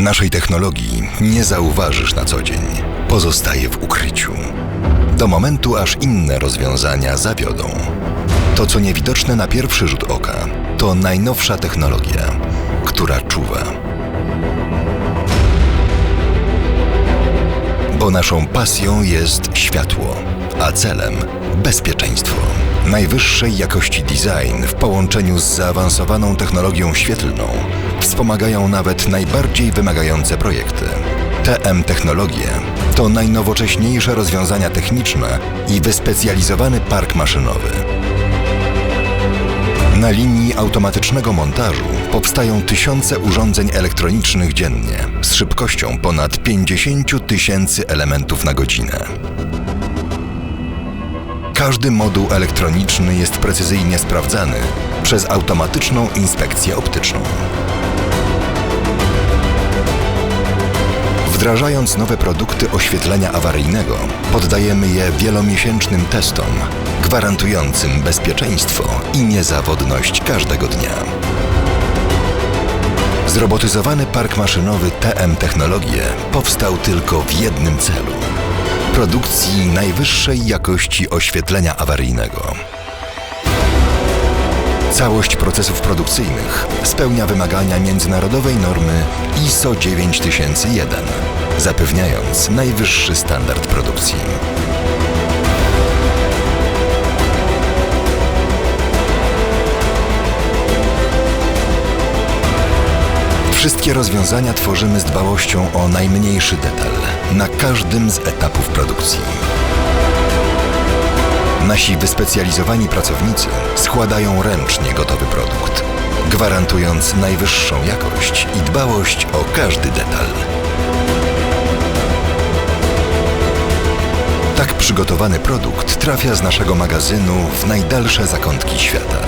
Naszej technologii nie zauważysz na co dzień. Pozostaje w ukryciu. Do momentu, aż inne rozwiązania zawiodą. To, co niewidoczne na pierwszy rzut oka, to najnowsza technologia, która czuwa. Bo naszą pasją jest światło, a celem bezpieczeństwo. Najwyższej jakości design w połączeniu z zaawansowaną technologią świetlną wspomagają nawet najbardziej wymagające projekty. TM Technologie to najnowocześniejsze rozwiązania techniczne i wyspecjalizowany park maszynowy. Na linii automatycznego montażu powstają tysiące urządzeń elektronicznych dziennie z szybkością ponad 50 tysięcy elementów na godzinę. Każdy moduł elektroniczny jest precyzyjnie sprawdzany przez automatyczną inspekcję optyczną. Wdrażając nowe produkty oświetlenia awaryjnego, poddajemy je wielomiesięcznym testom, gwarantującym bezpieczeństwo i niezawodność każdego dnia. Zrobotyzowany park maszynowy TM Technologie powstał tylko w jednym celu produkcji najwyższej jakości oświetlenia awaryjnego. Całość procesów produkcyjnych spełnia wymagania międzynarodowej normy ISO 9001, zapewniając najwyższy standard produkcji. Wszystkie rozwiązania tworzymy z dbałością o najmniejszy detal na każdym z etapów produkcji. Nasi wyspecjalizowani pracownicy składają ręcznie gotowy produkt, gwarantując najwyższą jakość i dbałość o każdy detal. Tak przygotowany produkt trafia z naszego magazynu w najdalsze zakątki świata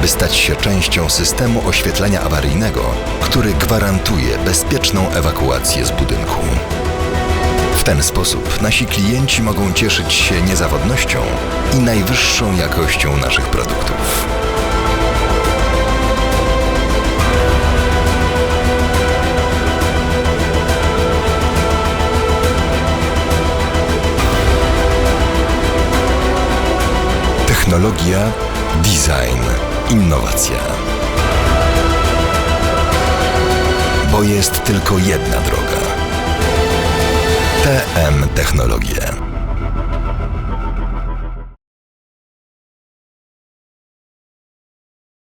by stać się częścią systemu oświetlenia awaryjnego, który gwarantuje bezpieczną ewakuację z budynku. W ten sposób nasi klienci mogą cieszyć się niezawodnością i najwyższą jakością naszych produktów. Technologia, design, innowacja. Bo jest tylko jedna droga. TM Technologie.